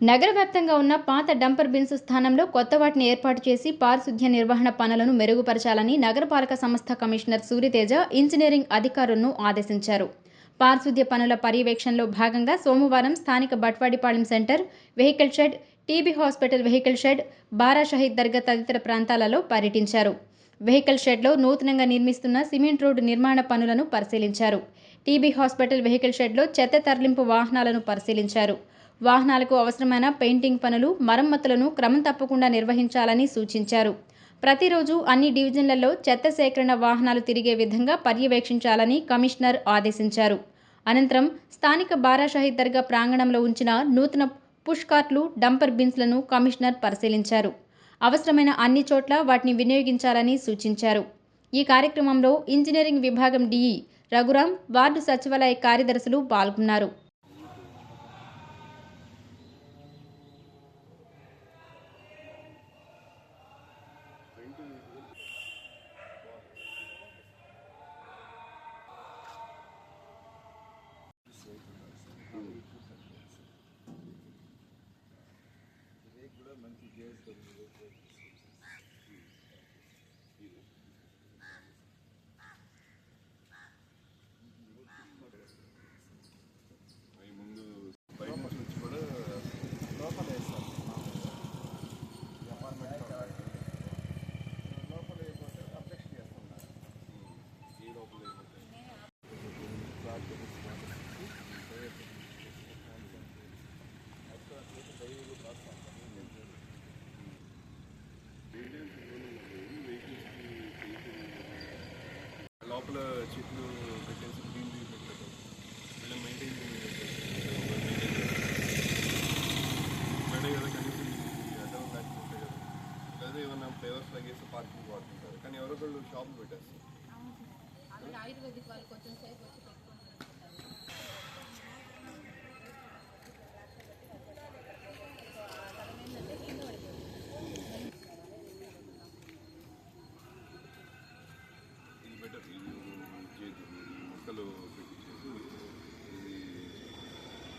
నగర వ్యాప్తంగా ఉన్న పాత డంపర్ బిన్స్ స్థానంలో కొత్త వాటిని ఏర్పాటు చేసి పారిశుధ్య నిర్వహణ పనులను మెరుగుపరచాలని నగరపాలక సంస్థ కమిషనర్ సూర్యతేజ ఇంజనీరింగ్ అధికారులను ఆదేశించారు. పారిశుధ్య పనుల పర్యవేక్షణలో భాగంగా సోమవారం స్థానిక Batwadipalem centre vehicle shed T B hospital vehicle shed Bara Shaheed Dargah తదితర ప్రాంతాలలో పర్యటించారు. వెహికల్ షెడ్లో నూతనంగా నిర్మిస్తున్న సిమెంట్ రోడ్డు నిర్మాణ పనులను పరిశీలించారు. టీబీ హాస్పిటల్ వెహికల్ షెడ్లో చెత్త తరలింపు వాహనాలను పరిశీలించారు. వాహనాలకు అవసరమైన పెయింటింగ్ పనులు మరమ్మతులను క్రమం తప్పకుండా నిర్వహించాలని సూచించారు. ప్రతిరోజు అన్ని డివిజన్లలో చెత్త సేకరణ వాహనాలు తిరిగే విధంగా పర్యవేక్షించాలని కమిషనర్ ఆదేశించారు. అనంతరం స్థానిక బారాషాహి దర్గా ప్రాంగణంలో ఉంచిన నూతన పుష్కార్ట్లు డంపర్ బిన్స్లను కమిషనర్ పరిశీలించారు. అవసరమైన అన్ని చోట్ల వాటిని వినియోగించాలని సూచించారు. ఈ కార్యక్రమంలో ఇంజనీరింగ్ విభాగం డిఈ రఘురాం వార్డు సచివాలయ కార్యదర్శులు పాల్గొన్నారు. కూడా మంచి జేఎస్డబ్ల్యూ లోపల చెట్లు పెట్టేసి గ్రీనరీ పెట్టారు వీళ్ళ మెయింటైన్ మేడే కదా కనీసం అడ్డం లేకపోతే కదా. లేదా ఏమన్నా ఫ్లేవర్స్ లాగేసి పార్కింగ్ వాడుతుంటారు. కానీ ఎవరో ఒకళ్ళు షాప్ పెట్టేస్తారు. ఆయుర్వేదిక్ వాళ్ళు కొంచెం సేపు వచ్చి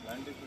ಖಂಡಿತ